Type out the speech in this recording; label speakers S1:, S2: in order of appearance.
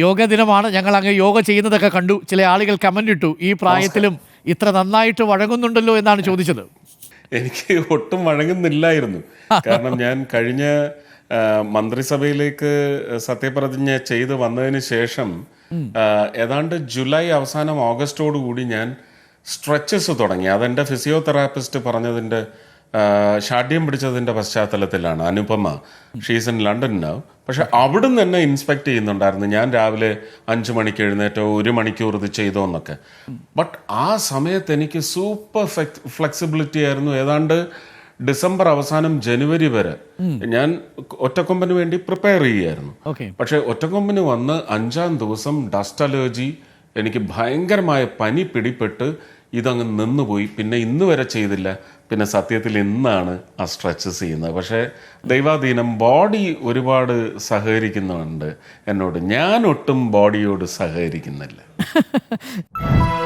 S1: യോഗ ദിനമാണ്. ഞങ്ങൾ അങ്ങ് യോഗ ചെയ്യുന്നതൊക്കെ കണ്ടു. ചില ആളുകൾ കമന്റ് ഇട്ടു. ഈ പ്രായത്തിലും ഇത്ര നന്നായിട്ട് വഴങ്ങുന്നുണ്ടല്ലോ എന്നാണ് ചോദിച്ചത്.
S2: എനിക്ക് ഒട്ടും വഴങ്ങുന്നില്ലായിരുന്നു. കാരണം ഞാൻ കഴിഞ്ഞ മന്ത്രിസഭയിലേക്ക് സത്യപ്രതിജ്ഞ ചെയ്ത് വന്നതിന് ശേഷം ഏതാണ്ട് ജൂലൈ അവസാനം ഓഗസ്റ്റോട് കൂടി ഞാൻ സ്ട്രെച്ചസ് തുടങ്ങി. അതെന്റെ ഫിസിയോതെറാപ്പിസ്റ്റ് പറഞ്ഞതിന്റെ ഷാഠ്യം പിടിച്ചതിന്റെ പശ്ചാത്തലത്തിലാണ്. Anupama. She's in London now പക്ഷെ അവിടുന്ന് തന്നെ ഇൻസ്പെക്ട് ചെയ്യുന്നുണ്ടായിരുന്നു. ഞാൻ രാവിലെ അഞ്ചു മണിക്ക് എഴുന്നേറ്റോ ഒരു മണിക്കൂർ ഇത് ചെയ്തോ എന്നൊക്കെ. ബട്ട് ആ സമയത്ത് എനിക്ക് സൂപ്പർ ഫ്ലെക്സിബിലിറ്റി ആയിരുന്നു. ഏതാണ്ട് ഡിസംബർ അവസാനം ജനുവരി വരെ ഞാൻ ഒറ്റക്കൊമ്പന് വേണ്ടി പ്രിപ്പയർ ചെയ്യുമായിരുന്നു
S1: ഓക്കെ.
S2: പക്ഷെ ഒറ്റക്കൊമ്പന് വന്ന് അഞ്ചാം ദിവസം ഡസ്റ്റ് അലർജി എനിക്ക് ഭയങ്കരമായ പനി പിടിപെട്ട് ഇതങ്ങ് നിന്നുപോയി. പിന്നെ ഇന്ന് വരെ ചെയ്തില്ല. പിന്നെ സത്യത്തിൽ ഇന്നാണ് ആ സ്ട്രെച്ചസ് ചെയ്യുന്നത്. പക്ഷേ ദൈവാധീനം ബോഡി ഒരുപാട് സഹകരിക്കുന്നുണ്ട് എന്നോട്. ഞാൻ ഒട്ടും ബോഡിയോട് സഹകരിക്കുന്നില്ല.